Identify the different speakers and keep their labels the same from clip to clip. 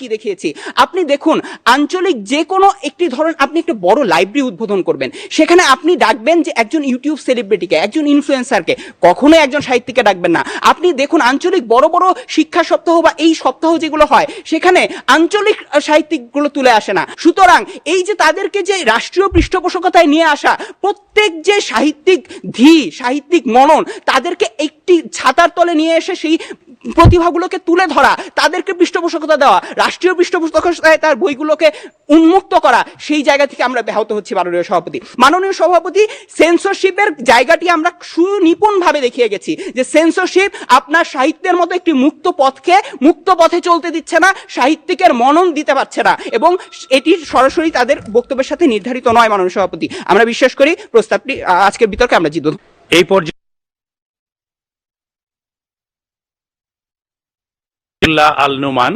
Speaker 1: কি দেখিয়েছি? আপনি দেখুন, আঞ্চলিক যে কোনো একটি ধরন আপনি একটা বড় লাইব্রেরি উদ্বোধন করবেন। সেখানে আপনি ডাকবেন যে একজন ইউটিউব সেলিব্রিটিকে একজন ইনফ্লুয়েন্সারকে কখনোই একজন সাহিত্যিককে ডাকবেন না। আপনি দেখুন, আঞ্চলিক বড় বড় শিক্ষা সপ্তাহ বা এই সপ্তাহ যেগুলো হয়, সেখানে আঞ্চলিক সাহিত্যিকগুলো তুলে আসে না। সুতরাং এই যে তাদেরকে যে রাষ্ট্রীয় পৃষ্ঠপোষকতায় নিয়ে আসা, প্রত্যেক যে সাহিত্যিক ধি, সাহিত্যিক মনন, তাদেরকে একটি ছাতার তলে নিয়ে এসে সেই প্রতিভাগুলোকে তুলে ধরা, তাদেরকে পৃষ্ঠপোষকতা দেওয়া রাষ্ট্রীয় পৃষ্ঠপোষকতায় তার বইগুলোকে উন্মুক্ত করা, সেই জায়গা থেকে আমরা ব্যাহত হচ্ছি মাননীয় সভাপতি। মাননীয় সভাপতি সেন্সরশিপের জায়গাটি আমরা সুনিপুণভাবে দেখিয়ে গেছি যে সেন্সরশিপ আপনার সাহিত্যের মতো একটি মুক্ত পথকে মুক্ত পথে চলতে দিচ্ছে না, সাহিত্যিকের মনন দিতে পারছে না এবং এটি সরাসরি তাদের বক্তব্যের সাথে নির্ধারিত নয় মাননীয় সভাপতি। আমরা বিশ্বাস করি প্রস্তাবটি আজকের বিতর্কে আমরা জিতব।
Speaker 2: এই পর্যায়ে আল নুমান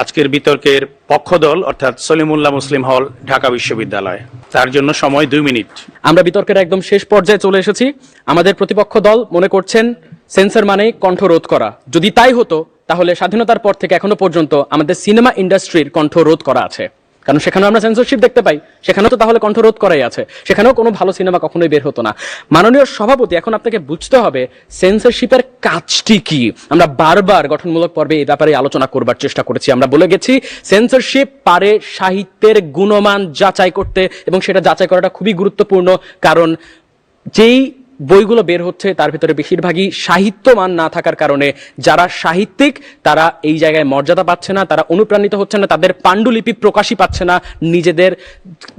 Speaker 2: আজকের বিতর্কের পক্ষদল, অর্থাৎ সলিমুল্লাহ মুসলিম হল, ঢাকা বিশ্ববিদ্যালয়। তার জন্য সময় দুই মিনিট।
Speaker 3: আমরা বিতর্কের একদম শেষ পর্যায়ে চলে এসেছি। আমাদের প্রতিপক্ষ দল মনে করছেন সেন্সর মানে কণ্ঠ রোধ করা। যদি তাই হতো, তাহলে স্বাধীনতার পর থেকে এখনও পর্যন্ত আমাদের সিনেমা ইন্ডাস্ট্রির কণ্ঠ রোধ করা আছে। কারণ সেখানেও আমরা সেন্সরশিপ দেখতে পাই। সেখানেও তো তাহলে কণ্ঠরোধ করাই আছে। সেখানেও কোনো ভালো সিনেমা কখনোই বের হতো না। মাননীয় সভাপতি, এখন আপনাকে বুঝতে হবে সেন্সরশিপের কাজটি কি। আমরা বারবার গঠনমূলক পর্বে এই ব্যাপারে আলোচনা করবার চেষ্টা করেছি। আমরা বলে গেছি সেন্সরশিপ পারে সাহিত্যের গুণমান যাচাই করতে এবং সেটা যাচাই করাটা খুবই গুরুত্বপূর্ণ। কারণ যেই বইগুলো বের হচ্ছে, তার ভিতরে বেশিরভাগই সাহিত্যমান না থাকার কারণে। যারা সাহিত্যিক, তারা এই জায়গায় মর্যাদা পাচ্ছে না, তারা অনুপ্রাণিত হচ্ছে না, তাদের পাণ্ডুলিপি প্রকাশই পাচ্ছে না। নিজেদের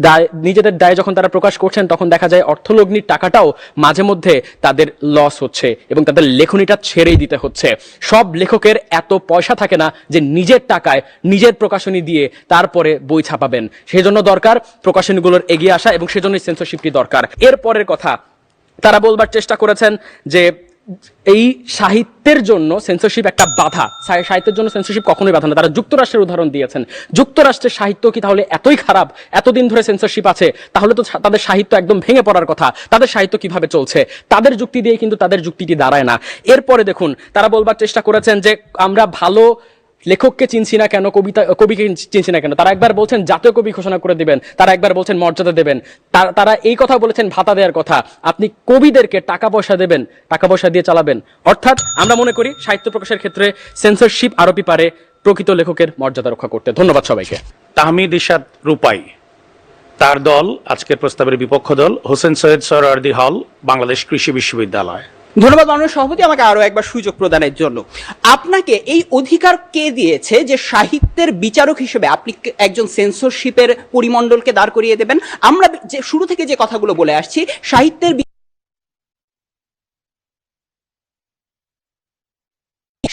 Speaker 3: দায় নিজেদের দায় যখন তারা প্রকাশ করছেন, তখন দেখা যায় অর্থলগ্নির টাকাটাও মাঝে মধ্যে তাদের লস হচ্ছে এবং তাদের লেখনীটা ছেড়েই দিতে হচ্ছে। সব লেখকের এত পয়সা থাকে না যে নিজের টাকায়, নিজের প্রকাশনী দিয়ে তারপরে বই ছাপাবেন। সেজন্য দরকার প্রকাশনীগুলোর এগিয়ে আসা এবং সেজন্যই সেন্সরশিপটি দরকার। এরপরের কথা তারা বলবার চেষ্টা করেছেন যে এই সাহিত্যের জন্য সেন্সরশিপ একটা বাধা। সাহিত্যের জন্য সেন্সরশিপ কখনোই বাধা না। তারা যুক্তরাষ্ট্রের উদাহরণ দিয়েছেন। যুক্তরাষ্ট্রের সাহিত্য কি তাহলে এতই খারাপ? এতদিন ধরে সেন্সরশিপ আছে। তাহলে তো তাদের সাহিত্য একদম ভেঙে পড়ার কথা। তাদের সাহিত্য কীভাবে চলছে? তাদের যুক্তি দিয়ে কিন্তু তাদের যুক্তিটি দাঁড়ায় না। এরপরে দেখুন, তারা বলবার চেষ্টা করেছেন যে আমরা ভালো লেখককে চিনছি না কেন, কবিতা, কবিকে চিনছি না কেন? তারা একবার বলছেন, জাতীয় কবি ঘোষণা করে দেবেন, তারা একবার বলছেন, মর্যাদা দেবেন। তার- এই কথা বলেছেন, ভাতা দেওয়ার কথা। আপনি কবিদেরকে টাকা পয়সা দেবেন, টাকা পয়সা দিয়ে চালাবেন। অর্থাৎ আমরা মনে করি, সাহিত্য প্রকাশের ক্ষেত্রে সেন্সরশিপ আরোপি পারে প্রকৃত লেখকের মর্যাদা রক্ষা করতে। ধন্যবাদ সবাইকে।
Speaker 2: তাহমিদ ইসাদ রূপাই, তার দল, আজকের প্রস্তাবের বিপক্ষ দল, হোসেন সৈয়দ সরওয়ার্দি হল, বাংলাদেশ কৃষি বিশ্ববিদ্যালয়।
Speaker 1: ধন্যবাদ, মাননীয় সভাপতি, আমাকে আরও একবার সুযোগ প্রদানের জন্য। আপনাকে এই অধিকার কে দিয়েছে যে সাহিত্যের বিচারক হিসেবে আপনি একজন সেন্সরশিপের পরিমণ্ডলকে দাঁড় করিয়ে দেবেন? আমরা যে শুরু থেকে যে কথাগুলো বলে আসছি, সাহিত্যের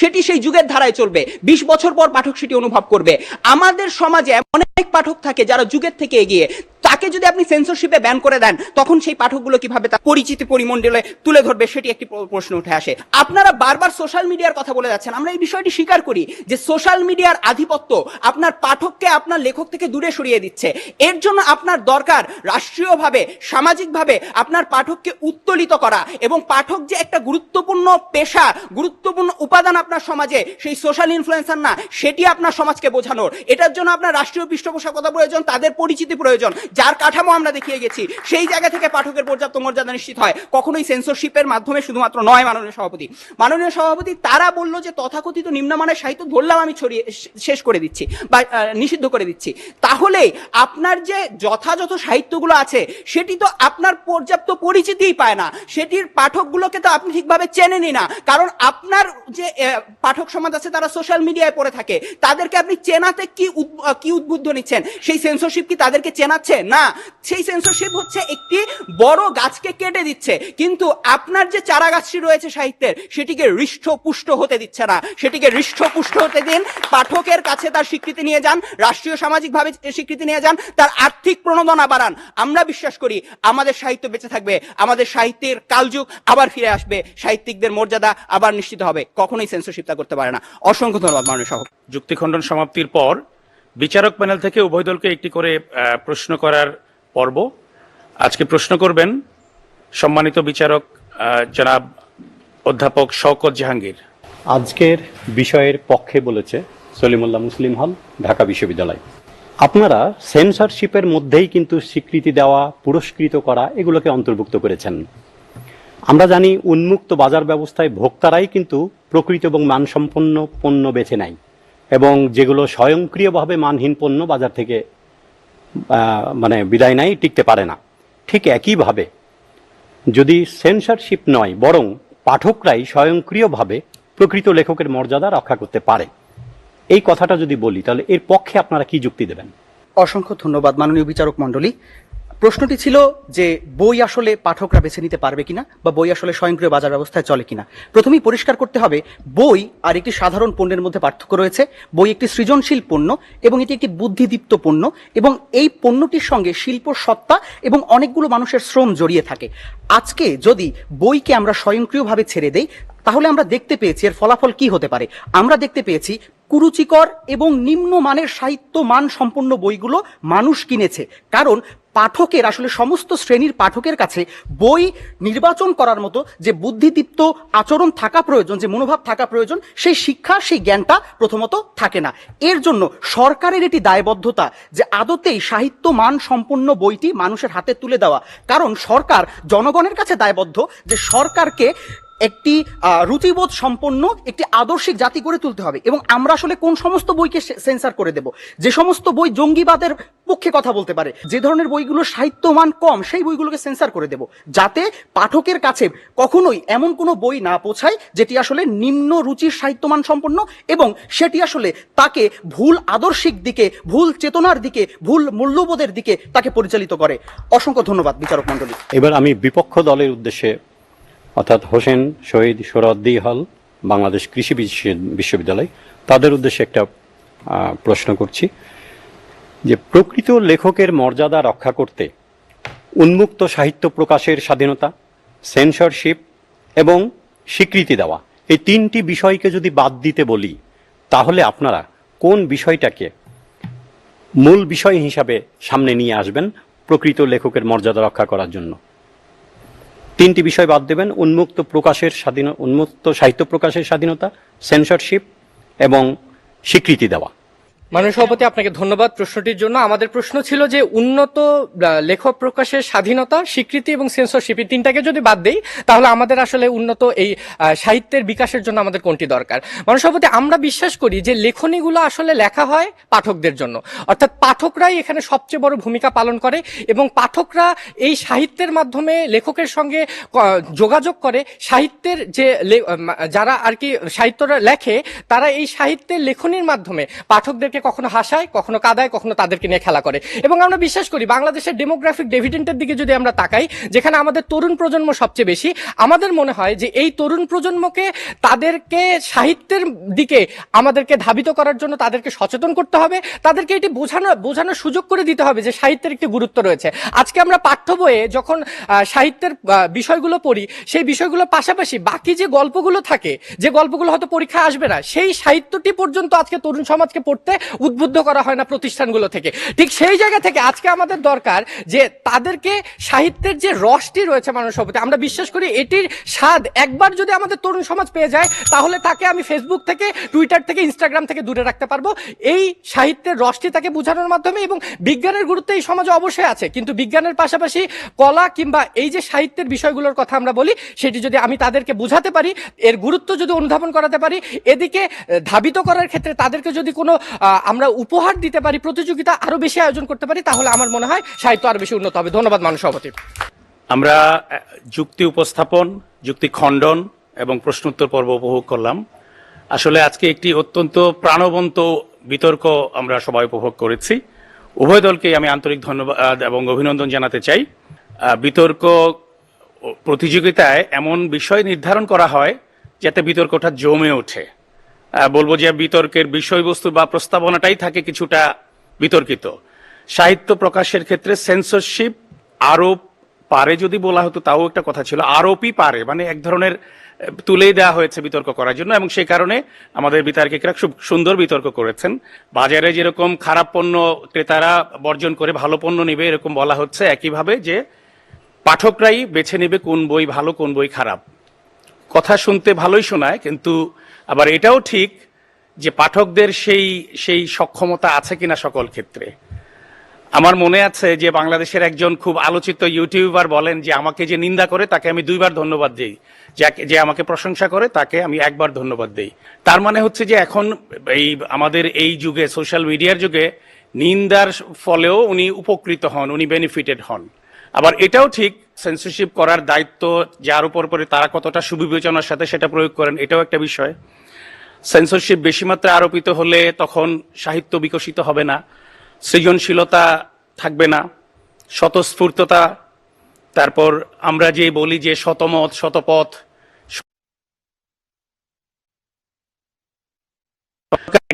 Speaker 1: সেটি সেই যুগের ধারায় চলবে। বিশ বছর পর পাঠক সেটি অনুভব করবে। আমাদের সমাজে অনেক পাঠক থাকে যারা যুগের থেকে এগিয়ে, তাকে যদি আপনি সেন্সরশিপে ব্যান করে দেন, তখন সেই পাঠকগুলো কীভাবে তার পরিচিতি পরিমণ্ডলে তুলে ধরবে সেটি একটি প্রশ্ন উঠে আসে। আপনারা বারবার সোশ্যাল মিডিয়ার কথা বলে যাচ্ছেন। আমরা এই বিষয়টি স্বীকার করি যে সোশ্যাল মিডিয়ার আধিপত্য আপনার পাঠককে আপনার লেখক থেকে দূরে সরিয়ে দিচ্ছে। এর জন্য আপনার দরকার রাষ্ট্রীয়ভাবে, সামাজিকভাবে আপনার পাঠককে উত্তোলিত করা এবং পাঠক যে একটা গুরুত্বপূর্ণ পেশা, গুরুত্বপূর্ণ উপাদান আপনার সমাজে, সেই সোশ্যাল ইনফ্লুয়েন্সার না, সেটি আপনার সমাজকে বোঝানোর। এটার জন্য আপনার রাষ্ট্রীয় পৃষ্ঠপোষকতা প্রয়োজন, তাদের পরিচিতি প্রয়োজন, যার কাঠামো আমরা দেখিয়ে গেছি। সেই জায়গা থেকে পাঠকের পর্যাপ্ত মর্যাদা নিশ্চিত হয়। কখনোই সেন্সরশিপের মাধ্যমে শুধুমাত্র নয় মাননীয় সভাপতি। মাননীয় সভাপতি, তারা বলল যে তথাকথিত নিম্নমানের সাহিত্য ধরলাম আমি ছড়িয়ে শেষ করে দিচ্ছি বা নিষিদ্ধ করে দিচ্ছি। তাহলে আপনার যে যথাযথ সাহিত্যগুলো আছে, সেটি তো আপনার পর্যাপ্ত পরিচিতিই পায় না। সেটির পাঠকগুলোকে তো আপনি ঠিকভাবে চেনেনই না। কারণ আপনার যে পাঠক সমাজ আছে, তারা সোশ্যাল মিডিয়ায় পড়ে থাকে। তাদেরকে আপনি চেনাতে কি কি উদ্বুদ্ধ নিচ্ছেন? সেই সেন্সরশিপ কি তাদেরকে চেনাচ্ছে? না। সেই সেন্সরশিপ হচ্ছে একটি বড় গাছকে কেটে দিচ্ছে। কিন্তু আপনার যে চারা গাছটি রয়েছে সাহিত্যের, সেটিকে হৃষ্ট পুষ্ট হতে দিচ্ছে না। সেটিকে হৃষ্ট পুষ্ট হতে দিন, পাঠকের কাছে তার স্বীকৃতি নিয়ে যান, রাষ্ট্রীয় সামাজিকভাবে স্বীকৃতি নিয়ে যান, তার আর্থিক প্রণোদনা বাড়ান। আমরা বিশ্বাস করি, আমাদের সাহিত্য বেঁচে থাকবে, আমাদের সাহিত্যের কালযুগ আবার ফিরে আসবে, সাহিত্যিকদের মর্যাদা আবার নিশ্চিত হবে। কখনোই সেন্সরশিপ তা করতে পারে না। অসংখ্য ধন্যবাদ মাননীয় সহ
Speaker 2: যুক্তিখণ্ডন সমাপ্তির পর বিচারক প্যানেল থেকে উভয় দলকে একটি করে প্রশ্ন করার পর্ব। আজকে প্রশ্ন করবেন সম্মানিত বিচারক জনাব অধ্যাপক শওকত জাহাঙ্গীর।
Speaker 4: আজকের বিষয়ের পক্ষে বলেছে সলিমুল্লাহ মুসলিম হল ঢাকা বিশ্ববিদ্যালয়। আপনারা সেন্সরশিপের মধ্যেই কিন্তু স্বীকৃতি দেওয়া পুরস্কৃত করা এগুলোকে অন্তর্ভুক্ত করেছেন। আমরা জানি উন্মুক্ত বাজার ব্যবস্থায় ভোক্তারাই কিন্তু প্রকৃত এবং মানসম্পন্ন পণ্য বেছে নেয় এবং যেগুলো স্বয়ংক্রিয়ভাবে মানহীন পণ্য বাজার থেকে মানে বিদায় নেয়, টিকতে পারে না। ঠিক একইভাবে যদি সেন্সরশিপ নয়, বরং পাঠকরাই স্বয়ংক্রিয়ভাবে প্রকৃত লেখকের মর্যাদা রক্ষা করতে পারে। এই কথাটা যদি বলি, তাহলে এর পক্ষে আপনারা কি যুক্তি দেবেন?
Speaker 5: অসংখ্য ধন্যবাদ, মাননীয় বিচারক মণ্ডলী। প্রশ্নটি ছিল যে বই আসলে পাঠকরা বেছে নিতে পারবে কিনা বা বই আসলে স্বয়ংক্রিয় বাজার ব্যবস্থায় চলে কিনা। প্রথমেই পরিষ্কার করতে হবে, বই আর একটি সাধারণ পণ্যের মধ্যে পার্থক্য রয়েছে। বই একটি সৃজনশীল পণ্য এবং এটি একটি বুদ্ধিদীপ্ত পণ্য এবং এই পণ্যটির সঙ্গে শিল্প সত্তা এবং অনেকগুলো মানুষের শ্রম জড়িয়ে থাকে। আজকে যদি বইকে আমরা স্বয়ংক্রিয়ভাবে ছেড়ে দেই তাহলে আমরা দেখতে পেয়েছি এর ফলাফল কি হতে পারে। আমরা দেখতে পেয়েছি কুরুচিকর এবং নিম্নমানের সাহিত্য মান সম্পন্ন বইগুলো মানুষ কিনেছে। কারণ পাঠকের, আসলে সমস্ত শ্রেণির পাঠকের কাছে বই নির্বাচন করার মতো যে বুদ্ধিদীপ্ত আচরণ থাকা প্রয়োজন, যে মনোভাব থাকা প্রয়োজন, সেই শিক্ষা, সেই জ্ঞানটা প্রথমত থাকে না। এর জন্য সরকারের এটি দায়বদ্ধতা যে আদতেই সাহিত্য মান সম্পন্ন বইটি মানুষের হাতে তুলে দেওয়া। কারণ সরকার জনগণের কাছে দায়বদ্ধ যে সরকারকে একটি রুচিবোধ সম্পন্ন একটি আদর্শিক জাতি গড়ে তুলতে হবে। এবং আমরা আসলে কোন সমস্ত বইকে সেন্সার করে দেব? যে সমস্ত বই জঙ্গিবাদের পক্ষে কথা বলতে পারে, যে ধরনের বইগুলো সাহিত্যমান কম, সেই বইগুলোকে সেন্সার করে দেব। যাতে পাঠকের কাছে কখনোই এমন কোনো বই না পৌঁছায়, যেটি আসলে নিম্ন রুচির সাহিত্যমান সম্পন্ন এবং সেটি আসলে তাকে ভুল আদর্শিক দিকে, ভুল চেতনার দিকে, ভুল মূল্যবোধের দিকে তাকে পরিচালিত করে। অসংখ্য ধন্যবাদ, বিচারক মণ্ডলী।
Speaker 4: এবার আমি বিপক্ষ দলের উদ্দেশ্যে অর্থাৎ হোসেন, শহীদ সোহরাদ্দি হল বাংলাদেশ কৃষি বিশ্ববিদ্যালয়, তাদের উদ্দেশ্যে একটা প্রশ্ন করছি যে প্রকৃত লেখকের মর্যাদা রক্ষা করতে উন্মুক্ত সাহিত্য প্রকাশের স্বাধীনতা সেন্সরশিপ এবং স্বীকৃতি দেওয়া, এই তিনটি বিষয়কে যদি বাদ দিতে বলি, তাহলে আপনারা কোন বিষয়টাকে মূল বিষয় হিসাবে সামনে নিয়ে আসবেন প্রকৃত লেখকের মর্যাদা রক্ষা করার জন্য? তিনটি বিষয় বাদ দেবেন, উন্মুক্ত প্রকাশের স্বাধীন, উন্মুক্ত সাহিত্য প্রকাশের স্বাধীনতা সেন্সরশিপ এবং স্বীকৃতি দেওয়া।
Speaker 6: মাননীয় সভাপতি, আপনাকে ধন্যবাদ। প্রশ্নটির জন্য আমাদের প্রশ্ন ছিল যে উন্নত লেখক প্রকাশের স্বাধীনতা, স্বীকৃতি এবং সেন্সরশিপ এই তিনটাকে যদি বাদ দেই, তাহলে আমাদের আসলে উন্নত এই সাহিত্যের বিকাশের জন্য আমাদের কোনটি দরকার? মাননীয় সভাপতি, আমরা বিশ্বাস করি যে লেখনীগুলো আসলে লেখা হয় পাঠকদের জন্য। অর্থাৎ পাঠকরাই এখানে সবচেয়ে বড় ভূমিকা পালন করে এবং পাঠকরা এই সাহিত্যের মাধ্যমে লেখকের সঙ্গে যোগাযোগ করে। সাহিত্যের যে যারা আর কি সাহিত্যরা লেখে, তারা এই সাহিত্যের লেখনীর মাধ্যমে পাঠকদেরকে কখনো হাসায়, কখনো কাদায়, কখনো তাদেরকে নিয়ে খেলা করে। এবং আমরা বিশ্বাস করি, বাংলাদেশের ডেমোগ্রাফিক ডেভিডেন্টের দিকে যদি আমরা তাকাই, যেখানে আমাদের তরুণ প্রজন্ম সবচেয়ে বেশি, আমাদের মনে হয় যে এই তরুণ প্রজন্মকে তাদেরকে সাহিত্যের দিকে আমাদেরকে ধাবিত করার জন্য তাদেরকে সচেতন করতে হবে। তাদেরকে এটি বোঝানো, বোঝানোর সুযোগ করে দিতে হবে যে সাহিত্যের একটি গুরুত্ব রয়েছে। আজকে আমরা পাঠ্য বইয়ে যখন সাহিত্যের বিষয়গুলো পড়ি, সেই বিষয়গুলোর পাশাপাশি বাকি যে গল্পগুলো থাকে, যে গল্পগুলো হয়তো পরীক্ষা আসবে না, সেই সাহিত্যটি পর্যন্ত আজকে তরুণ সমাজকে পড়তে উদ্বুদ্ধ করা হয় না প্রতিষ্ঠানগুলো থেকে। ঠিক সেই জায়গা থেকে আজকে আমাদের দরকার যে তাদেরকে সাহিত্যের যে রসটি রয়েছে মানুষ সভাপতি আমরা বিশ্বাস করি এটির স্বাদ একবার যদি আমাদের তরুণ সমাজ পেয়ে যায়, তাহলে তাকে আমি ফেসবুক থেকে টুইটার থেকে ইনস্টাগ্রাম থেকে দূরে রাখতে পারব। এই সাহিত্যের রসটি তাকে বোঝানোর মাধ্যমে এবং বিজ্ঞানের গুরুত্ব এই সমাজে অবশ্যই আছে। কিন্তু বিজ্ঞানের পাশাপাশি কলা কিংবা এই যে সাহিত্যের বিষয়গুলোর কথা আমরা বলি, সেটি যদি আমি তাদেরকে বোঝাতে পারি, এর গুরুত্ব যদি অনুধাবন করাতে পারি, এদিকে ধাবিত করার ক্ষেত্রে তাদেরকে যদি কোনো আমরা উপহার দিতে পারি, প্রতিযোগিতা আরও বেশি আয়োজন করতে পারি, তাহলে আমার মনে হয় সাহিত্য আরও বেশি উন্নত হবে। ধন্যবাদ মানুষ সভাপতি।
Speaker 2: আমরা যুক্তি উপস্থাপন, যুক্তি খণ্ডন এবং প্রশ্নোত্তর পর্ব উপভোগ করলাম। আসলে আজকে একটি অত্যন্ত প্রাণবন্ত বিতর্ক আমরা সবাই উপভোগ করেছি। উভয় দলকে আমি আন্তরিক ধন্যবাদ এবং অভিনন্দন জানাতে চাই। বিতর্ক প্রতিযোগিতায় এমন বিষয় নির্ধারণ করা হয় যাতে বিতর্কটা জমে ওঠে। বলব যে বিতর্কের বিষয়বস্তু বা প্রস্তাবনাটাই থাকে কিছুটা বিতর্কিত। সাহিত্য প্রকাশের ক্ষেত্রে সেন্সরশিপ আরোপ পারে যদি বলা হতো, তাও একটা কথা ছিল, আরোপই পারে মানে এক ধরনের তুলেই দেওয়া হয়েছে বিতর্ক করার জন্য এবং সেই কারণে আমাদের বিতার্কিকরা খুব সুন্দর বিতর্ক করেছেন। বাজারে যেরকম খারাপ পণ্য ক্রেতারা বর্জন করে ভালো পণ্য নেবে, এরকম বলা হচ্ছে একইভাবে যে পাঠকরাই বেছে নেবে কোন বই ভালো, কোন বই খারাপ। কথা শুনতে ভালোই শোনায়, কিন্তু আবার এটাও ঠিক যে পাঠকদের সেই সেই সক্ষমতা আছে কিনা সকল ক্ষেত্রে। আমার মনে আছে যে বাংলাদেশের একজন খুব আলোচিত ইউটিউবার বলেন যে আমাকে যে নিন্দা করে, তাকে আমি দুইবার ধন্যবাদ দিই। যে আমাকে প্রশংসা করে, তাকে আমি একবার ধন্যবাদ দিই। তার মানে হচ্ছে যে এখন এই আমাদের এই যুগে, সোশ্যাল মিডিয়ার যুগে নিন্দার ফলেও উনি উপকৃত হন, উনি বেনিফিটেড হন। আবার এটাও ঠিক সেন্সরশিপ করার দায়িত্ব যার উপর পরে তারা কতটা সুবিবেচনার সাথে সেটা প্রয়োগ করেন, এটাও একটা বিষয়। সেন্সরশিপ বেশি মাত্রায় আরোপিত হলে তখন সাহিত্য বিকশিত হবে না, সৃজনশীলতা থাকবে না, স্বতঃস্ফূর্ততা। তারপর আমরা যে বলি যে শতমত, শতপথ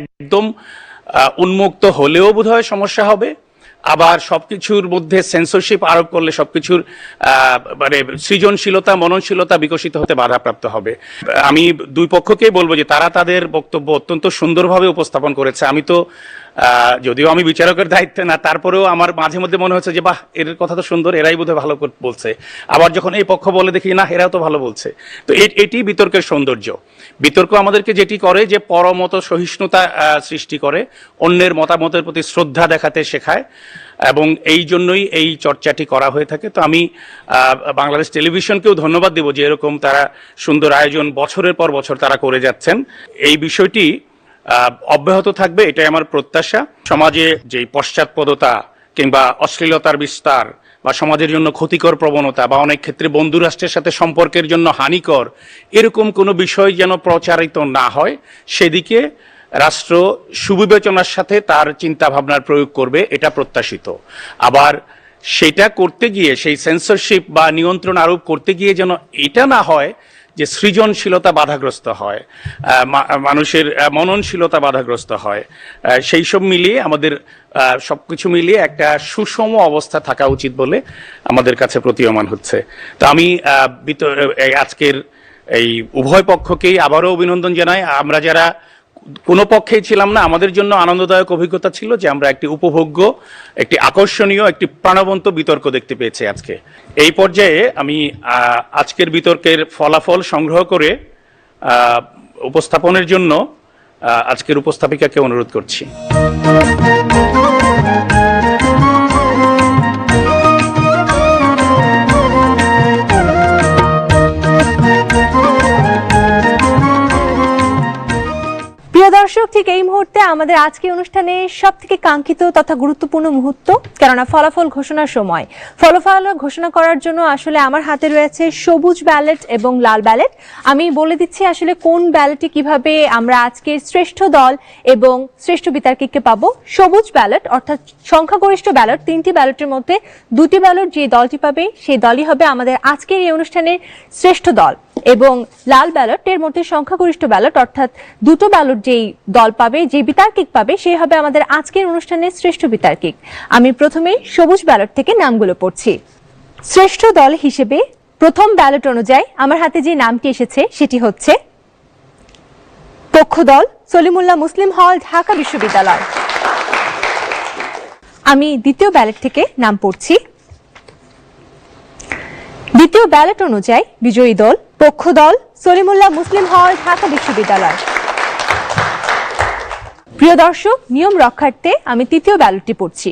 Speaker 2: একদম উন্মুক্ত হলেও বোধহয় সমস্যা হবে। আবার সবকিছুর মধ্যে সেন্সরশিপ আরোপ করলে সবকিছুর মানে সৃজনশীলতা, মননশীলতা বিকশিত হতে বাধাপ্রাপ্ত হবে। আমি দুই পক্ষকেই বলব যে তারা তাদের বক্তব্য অত্যন্ত সুন্দরভাবে উপস্থাপন করেছে। আমি তো যদিও আমি বিচারকের দায়িত্বে না, তারপরেও আমার মাঝে মধ্যে মনে হচ্ছে যে, বাহ, এর কথা তো সুন্দর, এরাই বোধহয় ভালো বলছে। আবার যখন এই পক্ষ বলে দেখি, না, এরাও তো ভালো বলছে। তো এটি বিতর্কের সৌন্দর্য। বিতর্ক আমাদেরকে যেটি করে যে, পরমত সহিষ্ণুতা সৃষ্টি করে, অন্যের মতামতের প্রতি শ্রদ্ধা দেখাতে শেখায়, এবং এই জন্যই এই চর্চাটি করা হয়ে থাকে। তো আমি বাংলাদেশ টেলিভিশনকেও ধন্যবাদ দেব যে, এরকম তারা সুন্দর আয়োজন বছরের পর বছর তারা করে যাচ্ছেন। এই বিষয়টি অব্যাহত থাকবে, এটাই আমার প্রত্যাশা। সমাজে যে পশ্চাৎপদতা কিংবা অশ্লীলতার বিস্তার বা সমাজের জন্য ক্ষতিকর প্রবণতা বা অনেক ক্ষেত্রে বন্ধু রাষ্ট্রের সাথে সম্পর্কের জন্য হানিকর, এরকম কোনো বিষয় যেন প্রচারিত না হয়, সেদিকে রাষ্ট্র সুবিবেচনার সাথে তার চিন্তা ভাবনার প্রয়োগ করবে, এটা প্রত্যাশিত। আবার সেটা করতে গিয়ে, সেই সেন্সরশিপ বা নিয়ন্ত্রণ আরোপ করতে গিয়ে যেন এটা না হয় যে সৃজনশীলতা বাধাগ্রস্ত হয় মানুষের মননশীলতা বাধাগ্রস্ত হয় সেই সব মিলিয়ে আমাদের সব কিছু মিলিয়ে একটা সুষম অবস্থা থাকা উচিত বলে আমাদের কাছে প্রতীয়মান হচ্ছে। তো আমি আজকের এই উভয় পক্ষকেই আবারও অভিনন্দন জানাই। আমরা যারা কোনো পক্ষেই ছিলাম না। আমাদের জন্য আনন্দদায়ক অভিজ্ঞতা ছিল যে আমরা একটি উপভোগ্য, একটি আকর্ষণীয়, একটি প্রাণবন্ত বিতর্ক দেখতে পেয়েছি আজকে। এই পর্যায়ে আমি আজকের বিতর্কের ফলাফল সংগ্রহ করে উপস্থাপনের জন্য আজকের উপস্থাপিকাকে অনুরোধ করছি।
Speaker 7: ঠিক এই মুহূর্তে আমাদের আজকের অনুষ্ঠানে সব থেকে কাঙ্ক্ষিত তথা গুরুত্বপূর্ণ মুহূর্ত? কেননা ফলাফল ঘোষণার সময়। ফলাফল ঘোষণা করার জন্য আসলে আমার হাতে রয়েছে সবুজ ব্যালেট এবং লাল ব্যালেট। আমি বলে দিচ্ছি আসলে কোন ব্যালেটে কীভাবে আমরা আজকের শ্রেষ্ঠ দল এবং শ্রেষ্ঠ বিতার্কিককে পাবো। সবুজ ব্যালট, অর্থাৎ সংখ্যাগরিষ্ঠ ব্যালট, তিনটি ব্যালটের মধ্যে দুটি ব্যালট যে দলটি পাবে, সেই দলই হবে আমাদের আজকের এই অনুষ্ঠানের শ্রেষ্ঠ দল। এবং লাল ব্যালট এর মধ্যে সংখ্যাগরিষ্ঠ ব্যালট অর্থাৎ দুটো ব্যালট যেই দল পাবে, যে বিতার্কিক পাবে, সে হবে আমাদের আজকের অনুষ্ঠানের শ্রেষ্ঠ বিতার্কিক। আমি প্রথমে সবুজ ব্যালট থেকে নামগুলো পড়ছি। শ্রেষ্ঠ দল হিসেবে প্রথম ব্যালট অনুযায়ী আমার হাতে যে নামটি এসেছে, সেটি হচ্ছে পক্ষ দল সলিমুল্লাহ মুসলিম হল, ঢাকা বিশ্ববিদ্যালয়। আমি দ্বিতীয় ব্যালট থেকে নাম পড়ছি। দ্বিতীয় ব্যালট অনুযায়ী বিজয়ী দল পক্ষ দল সলিমুল্লাহ মুসলিম হল ঢাকা বিশ্ববিদ্যালয়। প্রিয় দর্শক, নিয়ম রক্ষার্থে আমি তৃতীয় ব্যালটটি পড়ছি।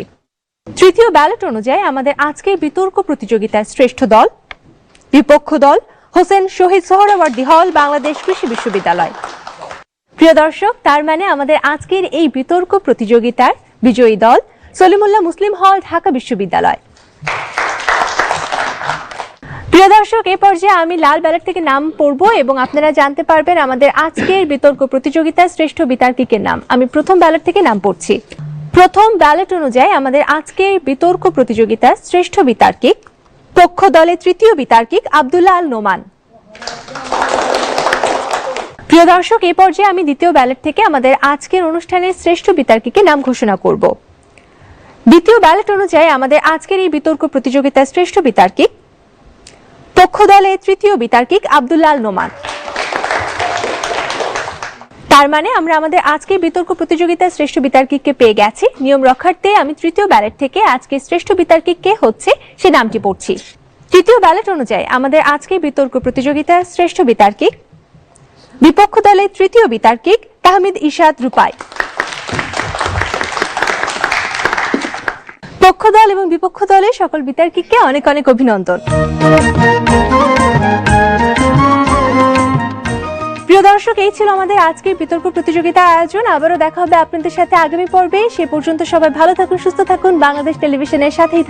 Speaker 7: তৃতীয় ব্যালট অনুযায়ী আমাদের আজকের বিতর্ক প্রতিযোগিতায় শ্রেষ্ঠ দল, বিপক্ষ দল, হোসেন শহীদ সোহরাওয়ার্দী হল, বাংলাদেশ কৃষি বিশ্ববিদ্যালয়। প্রিয় দর্শক, তার মানে আমাদের আজকের এই বিতর্ক প্রতিযোগিতার বিজয়ী দল সলিমুল্লাহ মুসলিম হল, ঢাকা বিশ্ববিদ্যালয়। প্রিয় দর্শক, এই পর্যায়ে আমি লাল ব্যালট থেকে নাম পড়ব এবং আপনারা জানতে পারবেন আমাদের আজকের বিতর্ক প্রতিযোগিতার শ্রেষ্ঠ বিতার্কিকের নাম। আমি প্রথম ব্যালট থেকে নাম পড়ছি। প্রথম ব্যালট অনুযায়ী আমাদের আজকের বিতর্ক প্রতিযোগিতার শ্রেষ্ঠ বিতার্কিক, পক্ষ দলের তৃতীয় বিতার্কিক আব্দুল্লাহ আল নোমান। প্রিয় দর্শক, এই পর্যায়ে আমি দ্বিতীয় ব্যালট থেকে আমাদের আজকের অনুষ্ঠানের শ্রেষ্ঠ বিতার্কিকের নাম ঘোষণা করব। দ্বিতীয় ব্যালট অনুযায়ী আমাদের আজকের এই বিতর্ক প্রতিযোগিতার শ্রেষ্ঠ বিতার্কিক পক্ষ দলে তৃতীয় বিতার্কিক আব্দুল্লাল নোমান। তার মানে আমরা আমাদের আজকের বিতর্ক প্রতিযোগিতায় শ্রেষ্ঠ বিতার্কিককে পেয়ে গেছি। নিয়ম রক্ষার্থে আমি তৃতীয় ব্যালট থেকে আজকের শ্রেষ্ঠ বিতার্কিক কে হচ্ছে সে নামটি পড়ছি। তৃতীয় ব্যালট অনুযায়ী আমাদের আজকের বিতর্ক প্রতিযোগিতার শ্রেষ্ঠ বিতার্কিক বিপক্ষ দলের তৃতীয় বিতার্কিক তাহমিদ ইশাদ রূপাই। পক্ষ দল এবং বিপক্ষ দলের সকল বিতার্কিককে অনেক অনেক অভিনন্দন। প্রিয় দর্শক, এই ছিল আমাদের আজকের বিতর্ক প্রতিযোগিতা আয়োজন। আবারও দেখা হবে আপনাদের সাথে আগামী পর্বে। সে পর্যন্ত সবাই ভালো থাকুন, সুস্থ থাকুন। বাংলাদেশ টেলিভিশনের সাথেই থাকুন।